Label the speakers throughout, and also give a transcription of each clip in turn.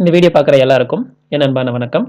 Speaker 1: இந்த வீடியோ பார்க்குற எல்லாருக்கும் என் அன்பான வணக்கம்.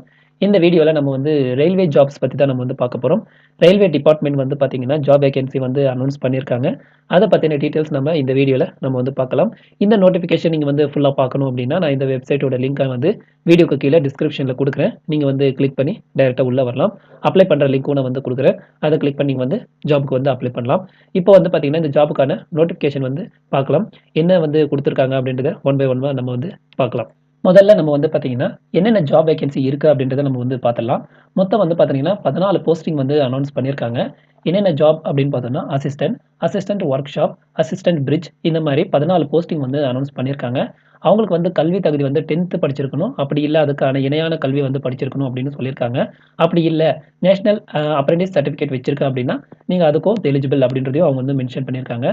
Speaker 1: இந்த வீடியோவில் நம்ம வந்து ரயில்வே ஜாப்ஸ் பற்றி தான் நம்ம வந்து பார்க்க போகிறோம் ரயில்வே டிபார்ட்மெண்ட் வந்து பார்த்தீங்கன்னா ஜாப் வேகன்சி வந்து அனௌன்ஸ் பண்ணியிருக்காங்க. அதை பற்றின டீட்டெயில்ஸ் நம்ம இந்த வீடியோவில் நம்ம வந்து பார்க்கலாம். இந்த நோட்டிஃபிகேஷன் நீங்கள் வந்து ஃபுல்லாக பார்க்கணும் அப்படின்னா நான் இந்த வெப்சைட்டோட லிங்க்கை வந்து வீடியோக்கு கீழே டிஸ்கிரிப்ஷனில் கொடுக்குறேன். நீங்கள் வந்து கிளிக் பண்ணி டைரெக்டாக உள்ளே வரலாம். அப்ளை பண்ணுற லிங்க்கும் நான் வந்து கொடுக்குறேன். அதை கிளிக் பண்ணி வந்து ஜாபுக்கு வந்து அப்ளை பண்ணலாம். இப்போ வந்து பார்த்தீங்கன்னா இந்த ஜாபுக்கான நோட்டிஃபிகேஷன் வந்து பார்க்கலாம். என்ன வந்து கொடுத்துருக்காங்க அப்படின்றத ஒன் பை ஒன் நம்ம வந்து பார்க்கலாம். முதல்ல நம்ம வந்து பார்த்தீங்கன்னா என்னென்ன ஜாப் வேகன்சி இருக்குது அப்படின்றத நம்ம வந்து பார்த்துடலாம் மொத்தம் வந்து பார்த்தீங்கன்னா பதினாலு போஸ்டிங் வந்து அனௌன்ஸ் பண்ணியிருக்காங்க. என்னென்ன ஜாப் அப்படின்னு பார்த்தோம்னா assistant assistant workshop assistant bridge இந்த மாதிரி பதினாலு போஸ்டிங் வந்து அனௌன்ஸ் பண்ணியிருக்காங்க. அவங்களுக்கு வந்து கல்வி தகுதி வந்து டென்த்து படிச்சிருக்கணும். அப்படி இல்லை அதுக்கான இணையான கல்வி வந்து படிச்சிருக்கணும் அப்படின்னு சொல்லியிருக்காங்க. அப்படி இல்லை நேஷனல் அப்ரெண்டிஸ் சர்டிஃபிகேட் வச்சிருக்கேன் அப்படின்னா நீங்கள் அதுக்கும் எலிஜிபிள் அப்படின்றதையும் அவங்க வந்து மென்ஷன் பண்ணியிருக்காங்க.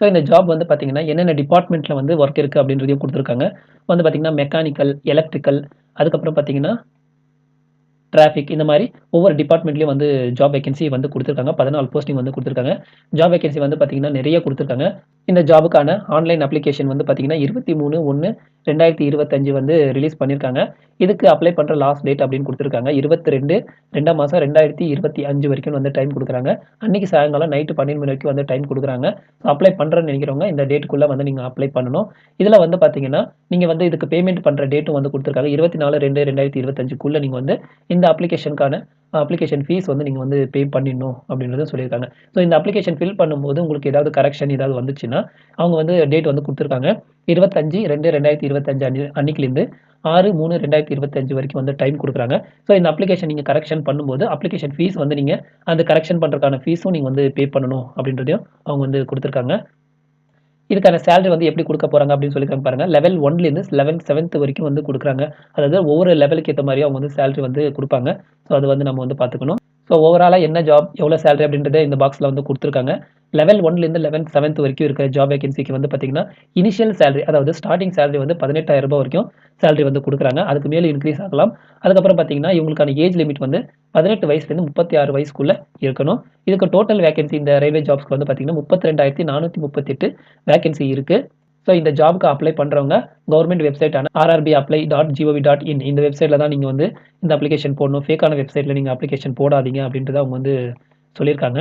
Speaker 1: ஸோ இந்த ஜாப் வந்து பார்த்தீங்கன்னா என்னென்ன டிபார்ட்மெண்ட்டில் வந்து ஒர்க் இருக்குது அப்படின்றதையும் கொடுத்துருக்காங்க. வந்து பார்த்தீங்கன்னா மெக்கானிக்கல் எலக்ட்ரிக்கல் அதுக்கப்புறம் பார்த்தீங்கன்னா டிராஃபிக் இந்த மாதிரி ஒவ்வொரு டிபார்ட்மெண்ட்லேயும் வந்து ஜாப் வேகன்சி வந்து கொடுத்துருக்காங்க. பதினாலு போஸ்டிங் வந்து கொடுத்துருக்காங்க. ஜாப் வேகன்சி வந்து பார்த்தீங்கன்னா நிறைய கொடுத்துருக்காங்க. இந்த ஜாபுக்கான ஆன்லைன் அப்ளிகேஷன் வந்து பார்த்தீங்கன்னா இருபத்தி மூணு ஒன்று ரெண்டாயிரத்தி இருபத்தஞ்சு வந்து ரிலீஸ் பண்ணியிருக்காங்க இதுக்கு அப்ளை பண்ணுற லாஸ்ட் டேட் அப்படின்னு கொடுத்துருக்காங்க. இருபத்தி ரெண்டு ரெண்டாம் மாதம் ரெண்டாயிரத்தி இருபத்தி அஞ்சு வரைக்கும் வந்து டைம் கொடுக்குறாங்க. அன்றைக்கி சாயங்காலம் நைட்டு பன்னெண்டு மணி வரைக்கும் வந்து டைம் கொடுக்குறாங்க. ஸோ அப்ளை பண்ணுறேன்னு நினைக்கிறவங்க இந்த டேட்டுக்குள்ளே வந்து நீங்கள் அப்ளை பண்ணணும். இதில் வந்து பார்த்தீங்கன்னா நீங்கள் வந்து இதுக்கு பேமெண்ட் பண்ணுற டேட்டும் வந்து கொடுத்துருக்காங்க. இருபத்தி நாலு ரெண்டு ரெண்டாயிரத்தி இருபத்தஞ்சுக்குள்ளே நீங்கள் வந்து இந்த அப்ளிகேஷனுக்கான அப்ளிகேஷன் ஃபீஸ் வந்து நீங்கள் வந்து பே பண்ணிடணும் அப்படின்றத சொல்லியிருக்காங்க. ஸோ இந்த அப்ளிகேஷன் ஃபில் பண்ணும்போது உங்களுக்கு ஏதாவது கரெக்ஷன் ஏதாவது வந்துச்சுன்னா அவங்க வந்து டேட் வந்து கொடுத்துருக்காங்க. இருபத்தஞ்சு ரெண்டு ரெண்டாயிரத்தி இருபத்தஞ்சு அன்னி அன்னைக்குலேருந்து ஆறு மூணு ரெண்டாயிரத்தி இருபத்தஞ்சு வரைக்கும் வந்து டைம் கொடுக்குறாங்க. ஸோ இந்த அப்ளிகேஷன் நீங்கள் கரெக்ஷன் பண்ணும்போது அப்ளிகேஷன் ஃபீஸ் வந்து நீங்கள் அந்த கரெக்ஷன் பண்ணுறதுக்கான ஃபீஸும் நீங்கள் வந்து பே பண்ணணும் அப்படின்றதையும் அவங்க வந்து கொடுத்துருக்காங்க. இதுக்கான சேலரி வந்து எப்படி கொடுக்க போகிறாங்க அப்படின்னு சொல்லியிருக்காங்க பாருங்க. லெவல் ஒன்லேருந்து லெவல் செவன்த் வரைக்கும் வந்து கொடுக்குறாங்க. அதாவது ஒவ்வொரு லெவலுக்கு ஏற்ற மாதிரி அவங்க வந்து சேலரி வந்து கொடுப்பாங்க. ஸோ அது வந்து நம்ம வந்து பார்த்துக்கணும். ஸோ ஓவராலாக என்ன ஜாப் எவ்வளோ சேலரி அப்படின்றத இந்த பாக்ஸில் வந்து கொடுத்துருக்காங்க. லெவல் ஒன்லேருந்து லெவன் செவன்த் வரைக்கும் இருக்கிற ஜாப் வேகன்சிக்கு வந்து பார்த்தீங்கன்னா இனிஷியல் சேலரி அதாவது ஸ்டார்டிங் சேலரி வந்து பதினெட்டாயிரம் ரூபாய் வரைக்கும் சேலரி வந்து கொடுக்குறாங்க. அதுக்கு மேலே இன்க்ரீஸ் ஆகலாம். அதுக்கப்புறம் பார்த்தீங்கன்னா இவங்களுக்கான ஏஜ் லிமிட் வந்து பதினெட்டு வயசுலேருந்து முப்பத்தி ஆறு வயசுக்குள்ளே இருக்கணும். இதுக்கு டோட்டல் வேகன்சி இந்த ரயில்வே ஜாப்ஸ்க்கு வந்து பார்த்தீங்கன்னா முப்பத்தி ரெண்டாயிரத்தி நானூற்றி முப்பத்தெட்டு வேகன்சி இருக்குது ஸோ இந்த ஜாப்க்கு அப்ளை பண்ணுறவங்க government வெப்சைட்டான RRB apply dot G O V dot in இந்த வெப்சைட்டில் தான் நீங்கள் வந்து இந்த அப்ளிகேஷன் போடணும். ஃபேக்கான வெப்சைட்டில் நீங்கள் அப்ளிகேஷன் போடாதீங்க அப்படின்றத அவங்க வந்து சொல்லியிருக்காங்க.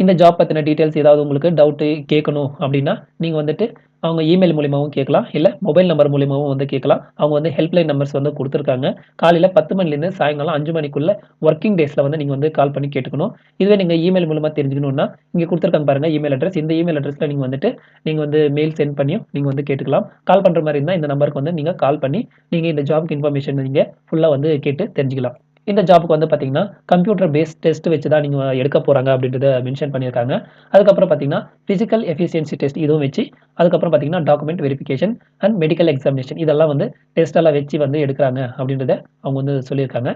Speaker 1: இந்த ஜாப் பற்றின டீட்டெயில்ஸ் ஏதாவது உங்களுக்கு டவுட்டு கேட்கணும் அப்படின்னா நீங்கள் வந்துட்டு அவங்க இமெயில் மூலியமாகவும் கேட்கலாம். இல்லை மொபைல் நம்பர் மூலியமாகவும் வந்து கேட்கலாம். அவங்க வந்து ஹெல்ப்லைன் நம்பர்ஸ் வந்து கொடுத்துருக்காங்க. காலையில் பத்து மணிலேருந்து சாயங்காலம் அஞ்சு மணிக்குள்ள ஒர்க்கிங் டேஸில் வந்து நீங்கள் வந்து கால் பண்ணி கேட்டுக்கணும். இதுவே நீங்கள் இமெயில் மூலமாக தெரிஞ்சுக்கணுன்னா இங்கே கொடுத்துருக்காங்க பாருங்கள் இமெயில் அட்ரஸ் இந்த இமெயில் அட்ரஸில் நீங்கள் வந்துட்டு நீங்கள் வந்து மெயில் சென்ட் பண்ணியும் நீங்கள் வந்து கேட்டுக்கலாம். கால் பண்ணுற மாதிரி இருந்தால் இந்த நம்பருக்கு வந்து நீங்கள் கால் பண்ணி நீங்கள் இந்த ஜாப்க்கு இன்ஃபர்மேஷன் நீங்கள் ஃபுல்லாக வந்து கேட்டு தெரிஞ்சுக்கலாம். இந்த ஜாபுக்கு வந்து பார்த்தீங்கன்னா கம்ப்யூட்டர் பேஸ்ட் டெஸ்ட் வச்சு தான் நீங்கள் எடுக்க போகிறாங்க அப்படின்றத மென்ஷன் பண்ணியிருக்காங்க. அதுக்கப்புறம் பார்த்தீங்கன்னா ஃபிசிக்கல் எஃபிஷியன்சி டெஸ்ட் இதுவும் வச்சு அதுக்கப்புறம் பார்த்தீங்கன்னா document verification and medical examination இதெல்லாம் வந்து டெஸ்ட்டெல்லாம் வச்சு வந்து எடுக்கிறாங்க அப்படின்றத அவங்க வந்து சொல்லியிருக்காங்க.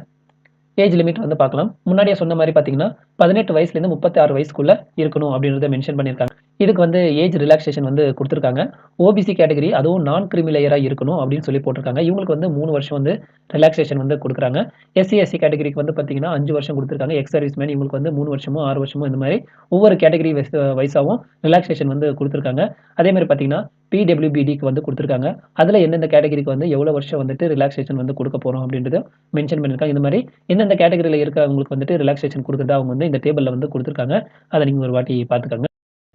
Speaker 1: ஏஜ் லிமிட் வந்து பார்க்கலாம். முன்னாடியே சொன்ன மாதிரி பார்த்தீங்கன்னா பதினெட்டு வயசுலேருந்து முப்பத்தி ஆறு வயசுக்குள்ளே இருக்கணும் அப்படின்றத மென்ஷன் பண்ணியிருக்காங்க. இதுக்கு வந்து ஏஜ் ரிலாக்ஸேஷன் வந்து கொடுத்துருக்காங்க. ஓபிசி கேட்டகரி அதுவும் நான் கிரிமிலேயராக இருக்கணும் அப்படின்னு சொல்லி போட்டிருக்காங்க. இவங்களுக்கு வந்து மூணு வருஷம் வந்து ரிலாக்ஸேஷன் வந்து கொடுக்குறாங்க. எஸ்சி எஸ்சி கேட்டகரிக்கு வந்து பார்த்தீங்கன்னா அஞ்சு வருஷம் கொடுத்துருக்காங்க. எக்ஸ் சர்வீஸ் மேன் இவங்களுக்கு வந்து மூணு வருஷமோ ஆறு வருஷமோ இந்த மாதிரி ஒவ்வொரு கேட்டகரி வயசாகவும் ரிலாக்ஸேஷன் வந்து கொடுத்துருக்காங்க. அதே மாதிரி பார்த்தீங்கன்னா பிடபிள்யூபிடிக்கு வந்து கொடுத்துருக்காங்க. அதில் எந்தெந்த கேட்டகரிக்கு வந்து எவ்வளோ வருஷம் வந்துட்டு ரிலாக்ஸேஷன் வந்து கொடுக்க போகிறோம் அப்படின்றது மென்ஷன் பண்ணியிருக்காங்க. இந்த மாதிரி எந்தெந்த கேட்டகரியில் இருக்கிறவங்களுக்கு வந்துட்டு ரிலாக்ஸேஷன் கொடுக்குறதா அவங்க வந்து இந்த டேபிளில் வந்து கொடுத்துருக்காங்க. அதை நீங்கள் ஒரு வாட்டி பார்த்துக்கோங்க.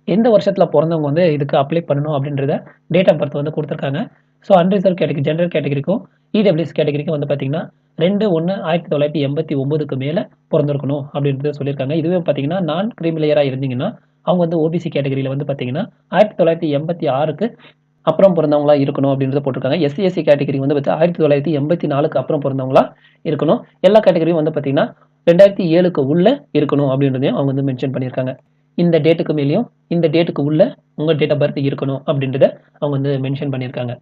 Speaker 1: எந்த வருஷத்தில் பிறந்தவங்க வந்து இதுக்கு அப்ளை பண்ணணும் அப்படின்றத டேட் ஆஃப் பர்த் வந்து கொடுத்துருக்காங்க. ஸோ அன்ரிசர்வ் கேட்டகரி ஜென்ரல் கேட்டகரிக்கும் இடபிள்யூஎஸ் கேட்டகரிக்கும் வந்து பார்த்தீங்கன்னா ரெண்டு ஒன்று ஆயிரத்தி தொள்ளாயிரத்தி எண்பத்தி ஒம்பதுக்கு மேலே பிறந்திருக்கணும் அப்படின்றத சொல்லியிருக்காங்க. இதுவே பார்த்தீங்கன்னா நான் கிரிமிலேயராக இருந்தீங்கன்னா அவங்க வந்து ஓபிசி கேட்டகரியில் வந்து பார்த்தீங்கன்னா ஆயிரத்தி தொள்ளாயிரத்தி எண்பத்தி ஆறுக்கு அப்புறம் பிறந்தவங்களா இருக்கணும் அப்படின்றத போட்டிருக்காங்க. எஸ்சி எஸ்சி கேட்டகரி வந்து பார்த்து ஆயிரத்தி தொள்ளாயிரத்தி எண்பத்தி நாலுக்கு அப்புறம் பிறந்தவங்களா இருக்கணும். எல்லா கேட்டகரியும் வந்து பார்த்தீங்கன்னா ரெண்டாயிரத்தி ஏழுக்கு உள்ளே இருக்கணும் அப்படின்றதையும் அவங்க வந்து மென்ஷன் பண்ணியிருக்காங்க. இந்த டேட்டுக்கு மேலேயும் இந்த டேட்டுக்கு உள்ள உங்கள் டேட் ஆஃப் பர்த் இருக்கணும் அப்படின்றத அவங்க வந்து மென்ஷன் பண்ணியிருக்காங்க.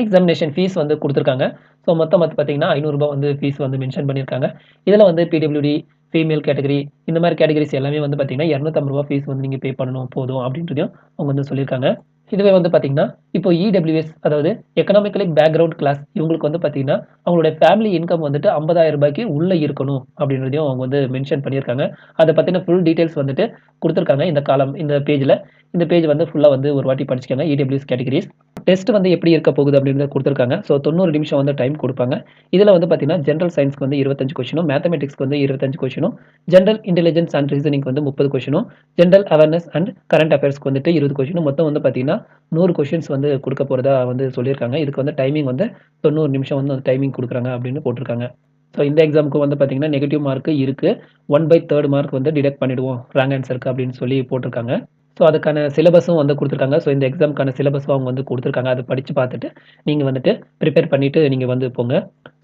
Speaker 1: எக்ஸாமினேஷன் ஃபீஸ் வந்து கொடுத்துருக்காங்க. ஸோ மொத்தம் வந்து பார்த்தீங்கன்னா ஐநூறுரூபா வந்து ஃபீஸ் வந்து மென்ஷன் பண்ணியிருக்காங்க. இதில் வந்து பிடபிள்யூடி ஃபீமேல் கேட்டகரி இந்த மாதிரி கேட்டகரிஸ் எல்லாமே வந்து பார்த்தீங்கன்னா இரநூத்தம்பது ரூபா ஃபீஸ் வந்து நீங்கள் பே பண்ணணும் போதும் அப்படின்றதையும் அவங்க வந்து சொல்லியிருக்காங்க. இதுவே வந்து பார்த்தீங்கன்னா இப்போ இடபிள்யூஎஸ் அதாவது எக்கனாமிக்கலி பேக்ரவுண்ட் கிளாஸ் இவங்களுக்கு வந்து பார்த்தீங்கன்னா அவங்களோட ஃபேமிலி இன்கம் வந்துட்டு ஐம்பதாயிரம் ரூபாய்க்கு உள்ளே இருக்கணும் அப்படின்றதையும் அவங்க வந்து மென்ஷன் பண்ணியிருக்காங்க. அதை பற்றின ஃபுல் டீட்டெயில்ஸ் வந்துட்டு கொடுத்துருக்காங்க இந்த காலம் இந்த பேஜில் இந்த பேஜ் வந்து ஃபுல்லாக வந்து ஒரு வாட்டி படிச்சுக்கோங்க இடபிள்யூஎஸ் கேட்டகரிஸ் டெஸ்ட் வந்து எப்படி இருக்க போகுது அப்படின்றத கொடுத்துருக்காங்க. ஸோ தொண்ணூறு நிமிஷம் வந்து டைம் கொடுப்பாங்க. இதில் வந்து பார்த்தீங்கன்னா ஜென்ரல் சயின்ஸ்க்கு வந்து இருபத்தஞ்சு கொஷினும் மேத்தமெட்டிக்ஸ்க்கு வந்து இருபத்தஞ்சு கொஷினும் ஜென்ரல் இன்டெலிஜென்ஸ் அண்ட் ரீசனிங் வந்து முப்பது கொஷினும் ஜென்ரல் அவேர்னஸ் அண்ட் கரண்ட் அஃபேர்ஸ்க்கு வந்துட்டு இருபது கொஷினும் மொத்தம் வந்து பார்த்தீங்கன்னா நூறு கொஷின்ஸ் வந்து கொடுக்க போகிறதா வந்து சொல்லியிருக்காங்க. இதுக்கு வந்து டைமிங் வந்து தொண்ணூறு நிமிஷம் வந்து டைமிங் கொடுக்குறாங்க அப்படின்னு போட்டிருக்காங்க. ஸோ இந்த எக்ஸாமுக்கு வந்து பார்த்தீங்கன்னா நெகட்டிவ் மார்க் இருக்குது ஒன் பை தேர்ட் மார்க் வந்து டிடெக்ட் பண்ணிடுவோம். ரேங்க் ஆன்சருக்கு அப்படின்னு சொல்லி போட்டிருக்காங்க. ஸோ அதுக்கான சிலபஸும் வந்து கொடுத்துருக்காங்க. ஸோ இந்த எக்ஸாமுக்கான சிலபஸும் அவங்க வந்து கொடுத்துருக்காங்க. அதை படித்து பார்த்துட்டு நீங்கள் வந்துட்டு ப்ரிப்பேர் பண்ணிவிட்டு நீங்கள் வந்து போங்க.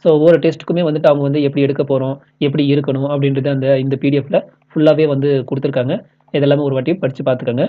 Speaker 1: ஸோ ஒவ்வொரு டெஸ்ட்டுக்குமே வந்துட்டு அவங்க வந்து எப்படி எடுக்க போகிறோம் எப்படி இருக்கணும் அப்படின்றது அந்த இந்த பிடிஎஃப்பில் ஃபுல்லாகவே வந்து கொடுத்துருக்காங்க. இதெல்லாமே ஒரு வாட்டி படித்து பார்த்துக்கோங்க.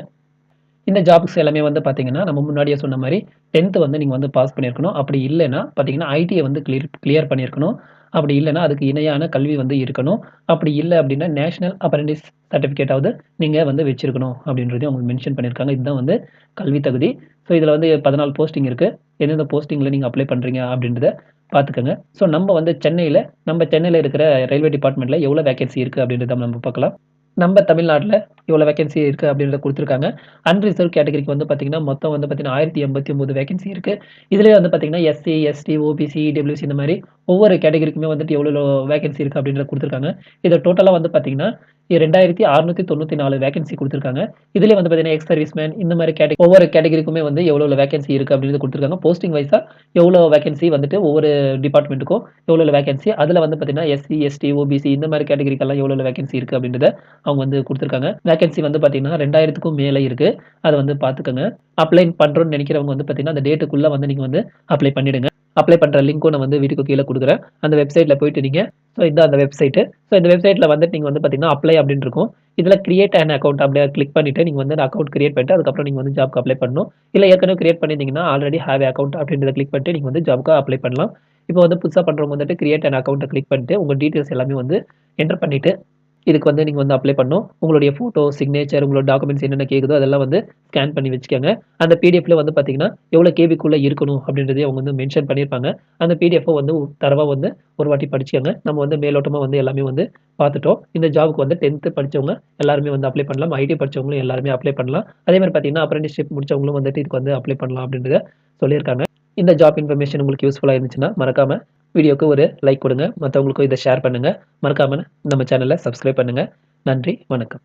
Speaker 1: இந்த ஜாப்ஸ் எல்லாமே வந்து பார்த்தீங்கன்னா நம்ம முன்னாடியே சொன்ன மாதிரி டென்த்து வந்து நீங்கள் வந்து பாஸ் பண்ணியிருக்கணும். அப்படி இல்லைன்னா பார்த்தீங்கன்னா ஐடியை வந்து கிளியர் கிளியர் பண்ணியிருக்கணும். அப்படி இல்லைன்னா அதுக்கு இணையான கல்வி வந்து இருக்கணும். அப்படி இல்லை அப்படின்னா நேஷனல் அப்ரெண்டிஸ் சர்டிஃபிகேட்டாவது நீங்கள் வந்து வச்சிருக்கணும் அப்படின்றதையும் அவங்க மென்ஷன் பண்ணியிருக்காங்க. இதுதான் வந்து கல்வி தகுதி. ஸோ இதில் வந்து பதினாலு போஸ்டிங் இருக்குது எந்தெந்த போஸ்டிங்கில் நீங்கள் அப்ளை பண்ணுறீங்க அப்படின்றத பார்த்துக்கோங்க ஸோ நம்ம வந்து சென்னையில் நம்ம சென்னையில் இருக்கிற ரயில்வே டிபார்ட்மெண்ட்டில் எவ்வளோ வேகன்சி இருக்குது அப்படின்றத நம்ம பார்க்கலாம். நம்ம தமிழ்நாட்டில் இவ்வளோ வேகன்சி இருக்குது அப்படின்றத கொடுத்துருக்காங்க. அன்ரிசர்வ் கேட்டகரிக்கு வந்து பார்த்தீங்கன்னா மொத்தம் வந்து பார்த்தீங்கன்னா ஆயிரத்தி எண்பத்தி ஒம்பது வேகன்சி இருக்குது இதுலேயே வந்து பார்த்தீங்கன்னா எஸ்சி எஸ்டி ஓபிசி டபிள்யூசி இந்த மாதிரி ஒவ்வொரு கேட்டகரிக்குமே வந்துட்டு எவ்வளோ வேகன்சி இருக்குது அப்படின்றத கொடுத்துருக்காங்க. இதை டோட்டலாக வந்து பார்த்தீங்கன்னா ரெண்டாயிரத்தி அறுநூத்தி தொண்ணூற்றி நாலு வேகன்சி கொடுத்துருக்காங்க. இதுலேயே வந்து பார்த்தீங்கன்னா எக்ஸ் சர்வீஸ்மேன் இந்த மாதிரி கேட்டகரி ஒவ்வொரு கேட்டகரிக்குமே வந்து எவ்வளோ வேகன்சி இருக்குது அப்படின்றது கொடுத்துருக்காங்க. போஸ்டிங் வைஸாக எவ்வளோ வேகன்சி வந்துட்டு ஒவ்வொரு டிபார்ட்மெண்ட்டுக்கும் எவ்வளோ வேகன்சி அதில் வந்து பார்த்தீங்கன்னா எஸ்சி எஸ்டி ஓபிசி இந்த மாதிரி கேட்டகரிக்கெல்லாம் எவ்வளோ வேகன்சி இருக்குது அப்படின்றத அவங்க வந்து கொடுத்துருக்காங்க. வேகன்சி வந்து பார்த்தீங்கன்னா ரெண்டாயிரத்துக்கும் மேலே இருக்குது அதை வந்து பார்த்துக்கோங்க அப்ளை பண்ணுறோன்னு நினைக்கிறவங்க வந்து பார்த்தீங்கன்னா அந்த டேட்டுக்குள்ளே வந்து நீங்கள் வந்து அப்ளை பண்ணிவிடுங்க அப்ளை பண்ணுற லிங்க்கும் நான் வந்து வீட்டுக்கு கீழே கொடுக்குறேன். அந்த வெப்சைட்டில் போயிட்டு நீங்கள் ஸோ இந்த அந்த வெப்சைட்டு ஸோ இந்த வெப்சைட்டில் வந்துட்டு நீங்கள் வந்து பார்த்தீங்கன்னா அப்ளை அப்படின்னு இருக்கும். இதில் கிரியேட் அண்ட் அக்கௌண்ட் அப்படியே கிளிக் பண்ணிவிட்டு நீங்கள் வந்து அக்கௌண்ட் கிரியேட் பண்ணிட்டு அதுக்கப்புறம் நீங்கள் வந்து ஜாப்க்கு அப்ளை பண்ணணும். இல்லை ஏற்கனவே கிரியேட் பண்ணியிருந்தீங்கன்னா ஆல்ரெடி ஹேவ் அக்கௌண்ட் அப்படின்றத கிளிக் பண்ணிட்டு நீங்கள் வந்து ஜாப்க்கு அப்ளை பண்ணலாம். இப்போ வந்து புதுசாக பண்ணுறவங்க வந்துட்டு கிரியேட் அண்ட் அக்கௌண்ட்டை கிளிக் பண்ணிட்டு உங்கள் டீட்டெயில்ஸ் எல்லாமே வந்து என்டர் பண்ணிவிட்டு இதுக்கு வந்து நீங்கள் வந்து அப்ளை பண்ணும் உங்களுடைய ஃபோட்டோ சிக்னேச்சர் உங்களோட டாக்குமெண்ட்ஸ் என்னென்ன கேட்குதோ அதெல்லாம் வந்து ஸ்கேன் பண்ணி வச்சுக்கோங்க. அந்த பிடிஎஃப்ல வந்து பார்த்தீங்கன்னா எவ்வளோ கேபிக்குள்ளே இருக்கணும் அப்படின்றதையும் அவங்க வந்து மென்ஷன் பண்ணியிருப்பாங்க. அந்த பிடிஎஃப்பை வந்து தரவாக வந்து ஒரு வாட்டி படிச்சுக்கோங்க. நம்ம வந்து மேலோட்டமாக வந்து எல்லாமே வந்து பார்த்துட்டோம் இந்த ஜாபுக்கு வந்து டென்த்து படித்தவங்க எல்லாருமே வந்து அப்ளை பண்ணலாம். ஐடி படித்தவங்களும் எல்லாருமே அப்ளை பண்ணலாம். அதே மாதிரி பார்த்தீங்கன்னா அப்ரெண்டிஸ்ஷிப் முடிச்சவங்களும் வந்துட்டு இதுக்கு வந்து அப்ளை பண்ணலாம் அப்படின்றத சொல்லியிருக்காங்க. இந்த ஜாப் இன்ஃபர்மேஷன் உங்களுக்கு யூஸ்ஃபுல்லாக இருந்துச்சுன்னா மறக்காமல் வீடியோக்கு ஒரு லைக் கொடுங்க. மற்றவங்களுக்கும் இதை ஷேர் பண்ணுங்கள் மறக்காமல் நம்ம சேனலை சப்ஸ்கிரைப் பண்ணுங்கள் நன்றி வணக்கம்.